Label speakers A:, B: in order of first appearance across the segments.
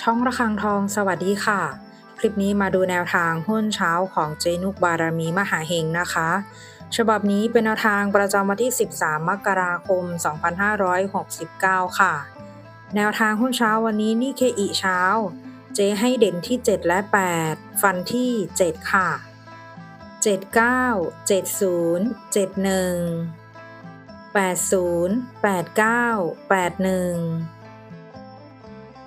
A: ช่องระฆังทองสวัสดีค่ะ คลิปนี้มาดูแนวทางหุ้นเช้าของเจนุกบารมีมหาเฮงนะคะ ฉบับนี้เป็นแนวทางประจำวันที่ 13 มกราคม 2569 ค่ะ แนวทางหุ้นเช้าวันนี้นี่เคอีเช้า เจให้เด่นที่ 7 และ 8 ฟันที่ 7 ค่ะ 79 70 71 80 89 81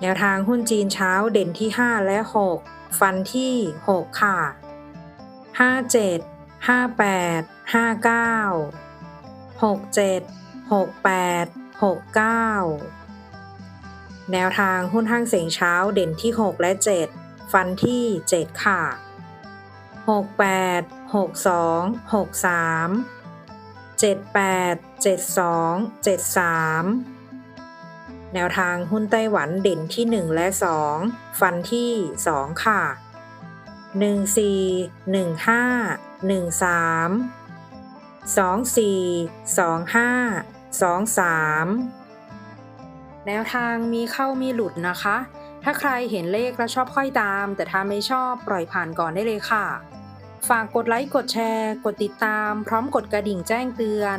A: แนวทางหุ้นจีนเช้าเด่นที่ 5 และ 6 ฟันที่ 6 ค่ะ 57 58 59 67 68 69 แนวทางหุ้นห้างเสียงเช้าเด่นที่ 6 และ 7 ฟันที่ 7 ค่ะ 68 62 63 78 72 73 แนวทางหุ้นไต้หวันเด่นที่ 1 และ 2 ฟันที่ 2 ค่ะ 14 15 13 24 25 23 แนวทางมีเข้ามีหลุดนะคะ ถ้าใครเห็นเลขแล้วชอบค่อยตาม แต่ถ้าไม่ชอบปล่อยผ่านก่อนได้เลยค่ะ ฝากกดไลค์ กดแชร์ กดติดตาม พร้อมกดกระดิ่งแจ้งเตือน